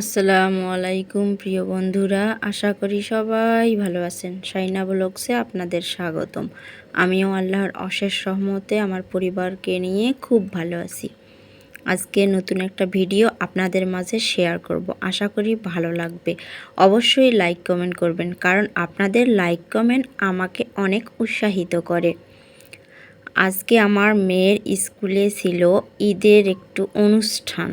আসসালামু আলাইকুম, প্রিয় বন্ধুরা। আশা করি সবাই ভালো আছেন। সাইনা ব্লগসে আপনাদের স্বাগতম। আমিও আল্লাহর অশেষ সহমতে আমার পরিবারকে নিয়ে খুব ভালো আছি। আজকে নতুন একটা ভিডিও আপনাদের মাঝে শেয়ার করব। আশা করি ভালো লাগবে। অবশ্যই লাইক কমেন্ট করবেন, কারণ আপনাদের লাইক কমেন্ট আমাকে অনেক উৎসাহিত করে। আজকে আমার মেয়ের স্কুলে ছিল ঈদের একটু অনুষ্ঠান।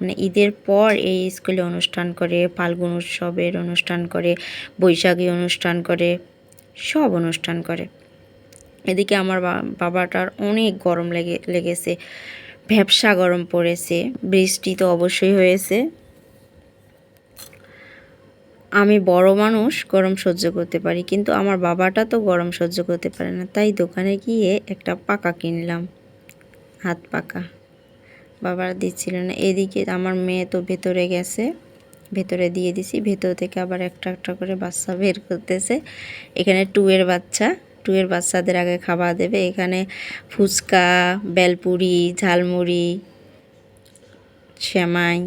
মানে ঈদের পর এই স্কুলে অনুষ্ঠান করে, ফাল্গুন উৎসবের অনুষ্ঠান করে, বৈশাখী অনুষ্ঠান করে, সব অনুষ্ঠান করে। এদিকে আমার বাবাটার অনেক গরম লেগে, লেগেছে, ভ্যাবসা গরম পড়েছে, বৃষ্টি তো অবশ্যই হয়েছে। আমি বড় মানুষ, গরম সহ্য করতে পারি, কিন্তু আমার বাবাটা তো গরম সহ্য করতে পারে না, তাই দোকানে গিয়ে একটা পাকা কিনলাম, হাত পাকা। বাবার দিচ্ছিল না। এদিকে আমার মেয়ে তো ভেতরে গেছে, ভেতরে দিয়ে দিছি, ভেতর থেকে আবার একটা একটা করে বাচ্চা বের করতেছে। এখানে টুয়ের বাচ্চা, টুয়ের বাচ্চাদের আগে খাবার দেবে। এখানে ফুচকা, বেলপুরি, ঝালমুড়ি শ্যামাই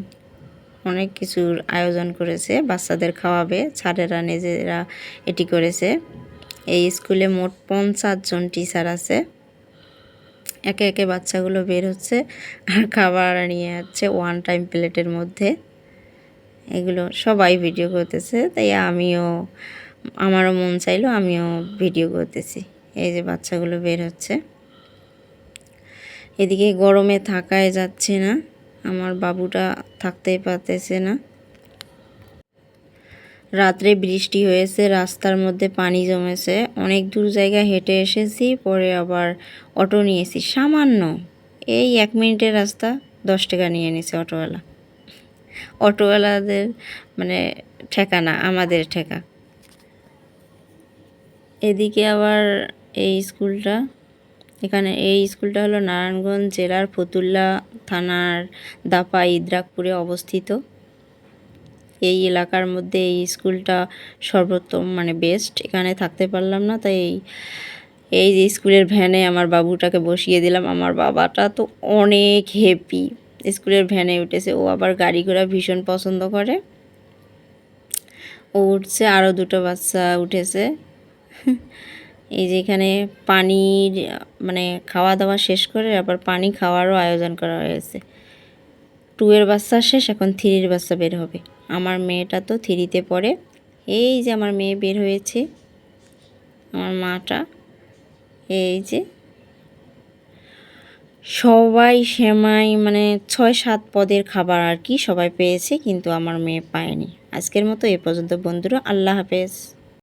অনেক কিছুর আয়োজন করেছে, বাচ্চাদের খাওয়াবে। ছাড়েরা নিজেরা এটি করেছে। এই স্কুলে মোট পঞ্চাশ জন টিচার আছে। একে একে বাচ্চাগুলো বের হচ্ছে আর খাবার নিয়ে যাচ্ছে ওয়ান টাইম প্লেটের মধ্যে। এগুলো সবাই ভিডিও করতেছে, তাই আমিও, আমারও মন চাইলো আমিও ভিডিও করতেছি। এই যে বাচ্চাগুলো বের হচ্ছে। এদিকে গরমে থাকায় যাচ্ছে না, আমার বাবুটা থাকতেই পারতেছে না। রাত্রে বৃষ্টি হয়েছে, রাস্তার মধ্যে পানি জমেছে। অনেক দূর জায়গায় হেঁটে এসেছি, পরে আবার অটো নিয়েছি। সামান্য, এই এক মিনিটের রাস্তা, দশ টাকা নিয়ে নিছে অটোওয়ালা। অটোওয়ালাদের মানে ঠেকা না, আমাদের ঠেকা। এদিকে আবার এই স্কুলটা, এখানে এই স্কুলটা হলো নারায়ণগঞ্জ জেলার ফতুল্লা থানার দাপা ইদ্রাকপুরে অবস্থিত। এই এলাকার মধ্যে এই স্কুলটা সর্বোত্তম মানে বেস্ট। এখানে থাকতে পারলাম না, তাই এই এই যে স্কুলের ভ্যানে আমার বাবুটাকে বসিয়ে দিলাম। আমার বাবাটা তো অনেক হ্যাপি স্কুলের ভ্যানে উঠেছে। ও আবার গাড়ি ঘোড়া ভীষণ পছন্দ করে। ও উঠছে আরও দুটো বাচ্চা উঠেছে। এই যে এখানে পানির মানে খাওয়া দাওয়া শেষ করে আবার পানি খাওয়ারও আয়োজন করা হয়েছে। টুয়ের বাচ্চা শেষ, এখন থ্রির বাচ্চা বের হবে। আমার মেয়েটা তো থ্রিতে পড়ে। এই যে আমার মেয়ে বের হয়েছে। আমার মাটা। এই যে। সবাই সেমাই মানে ছয়, সাত পদের খাবার আর কি সবাই পেয়েছে, কিন্তু আমার মেয়ে পায়নি। আজকের মতো এ পর্যন্ত বন্ধুরা, আল্লাহ হাফেজ।